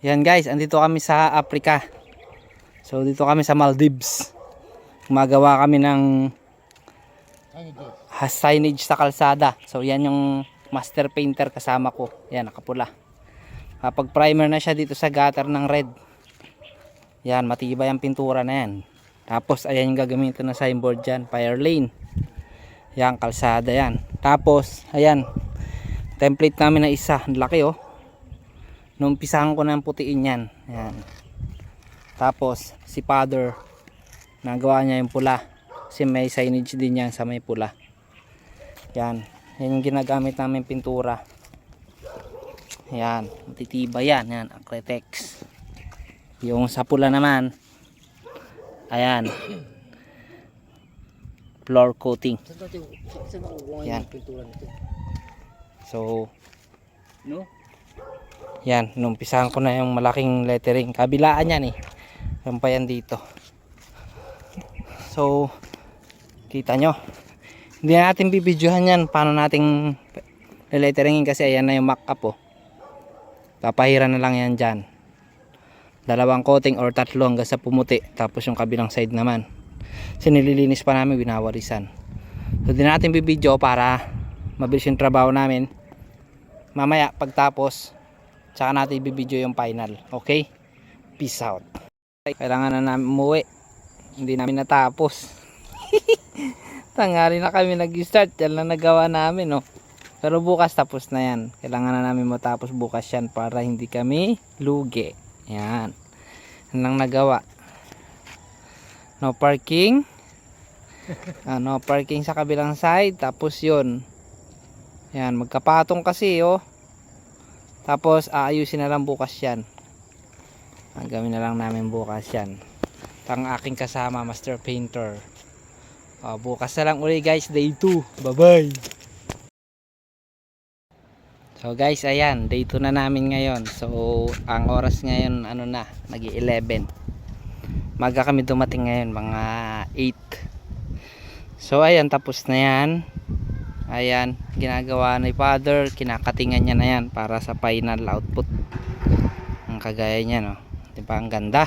Yan guys, andito kami sa Africa. So dito kami sa Maldives. Gumagawa kami ng signage sa kalsada. So yan yung master painter kasama ko. Yan, nakapula. Kapag primer na siya dito sa gutter ng red. Yan, matibay ang pintura na yan. Tapos ayan yung gagamitin na signboard dyan, fire lane. Yan, kalsada yan. Tapos, ayan, template namin na isa. Ang laki oh. Numpisahan ko ng putiin yan. Yan. Tapos, si father, nagawa niya yung pula. Kasi may signage din yan sa may pula. Yan. Yan yung ginagamit namin pintura. Yan. Titiba yan. Yan. Acrytex. Yung sa pula naman, ayan. Floor coating. Yan. yung pintura nito? So, No? Yan, numpisahan ko na yung malaking lettering. Kabilaan yan eh. Yan pa yan dito. So, kita nyo. Hindi na natin bibidyohan yan. Paano nating letteringin kasi ayan na yung mock up oh. Papahira na lang yan dyan. Dalawang coating or tatlo hanggang sa pumuti. Tapos yung kabilang side naman. Kasi nililinis pa namin, binawarisan. So, di natin bibidyo para mabilis yung trabaho namin. Mamaya, pagtapos, Tsaka natin ibibidyo yung final. Okay? Peace out. Kailangan na namin umuwi. Hindi namin natapos. Tanghali na kami nag-start. Yan lang nagawa namin, no. Pero bukas tapos na yan. Kailangan na namin matapos bukas yan para hindi kami lugi. Yan. Yan lang nagawa. No parking. Ah, no parking sa kabilang side. Tapos yun. Yan. Magkapatong kasi, oh. Tapos aayusin na lang bukas yan. Ang gawin na lang namin bukas yan. Tang aking kasama, Master Painter. Ah, bukas na lang uli guys, day 2. Bye bye. So guys, ayan, day 2 na namin ngayon. So, ang oras ngayon, ano na, nag 11 Maga kami dumating ngayon, mga 8. So, ayan, tapos na yan. Ayan, ginagawa ni father, kinakatingan niya na yan para sa final output. Ang kagaya niya, no. Di ba, ang ganda.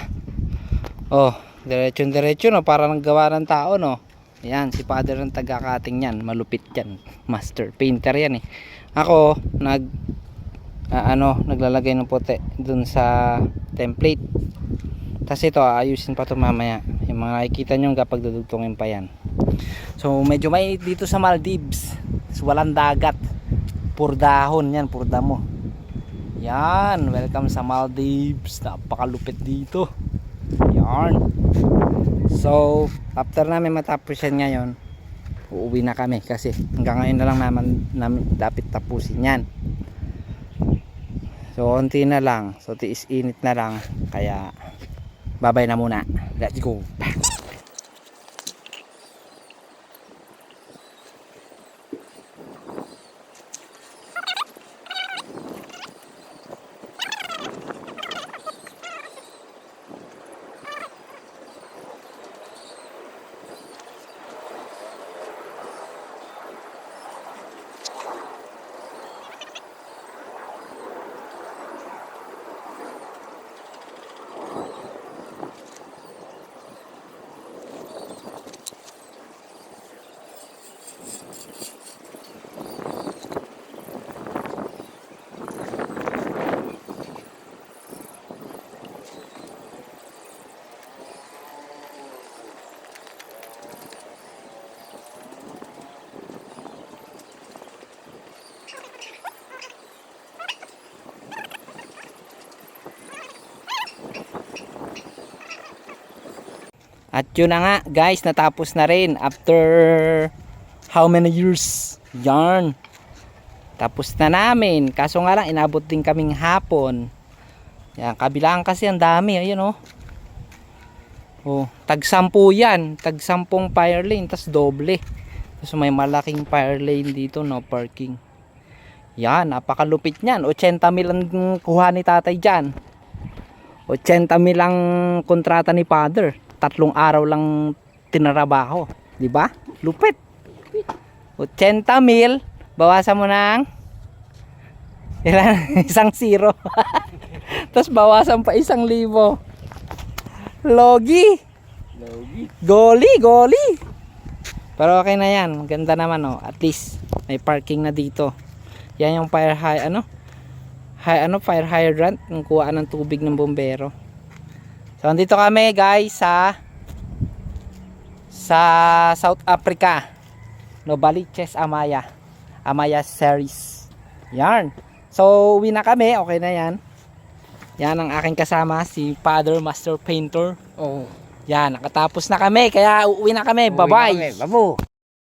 Oh, diretso diretso no, para naggawa ng tao, no. Ayan, si father ang taga-cutting yan, malupit yan. Master painter yan eh. Ako, nag, ah, ano, naglalagay ng puti dun sa template. Tapos ito, ayusin pa to mamaya. Yung mga nakikita nyo kapag dudugtungin pa yan. So medyo may dito sa Maldives. So, walang dagat. Pur dahon yan, pur damo. Yan, welcome sa Maldives. Napakalupit dito. Yan. So, after namin matapos yan ngayon, uuwi na kami kasi hanggang ngayon na lang naman namin dapat tapusin yan. So, konti na lang. So, tiis init na lang. Kaya, babay na muna. Let's go. At yun na nga guys, natapos na rin after how many years? Yarn. Tapos na namin. Kaso nga lang, inabot din kaming hapon. Yan, kabilang kasi ang dami. Ayun oh. Oh, tag sampu yan. Tag sampung fire lane. tas doble. Tapos may malaking fire lane dito, no parking. Yan, napakalupit niyan. 80 mil ang kuha ni tatay dyan. 80 mil ang kontrata ni father. Tatlong araw lang tinarabaho. Di ba? Lupit. 80 mil. Bawasan mo ng ilan? isang zero. Tapos bawasan pa isang libo. Logi. Logi. Goli, goli. Pero okay na yan. Ganda naman oh. At least may parking na dito. Yan yung fire high ano? High ano fire hydrant ng kuha ng tubig ng bombero. So andito kami guys sa sa South Africa. Novaliches Amaya. Amaya series. Yan. So uwi na kami. Okay na yan. Yan ang aking kasama si Father Master Painter. Oo. Yan, nakatapos na kami. Kaya uuwi na kami. Bye-bye. Babu.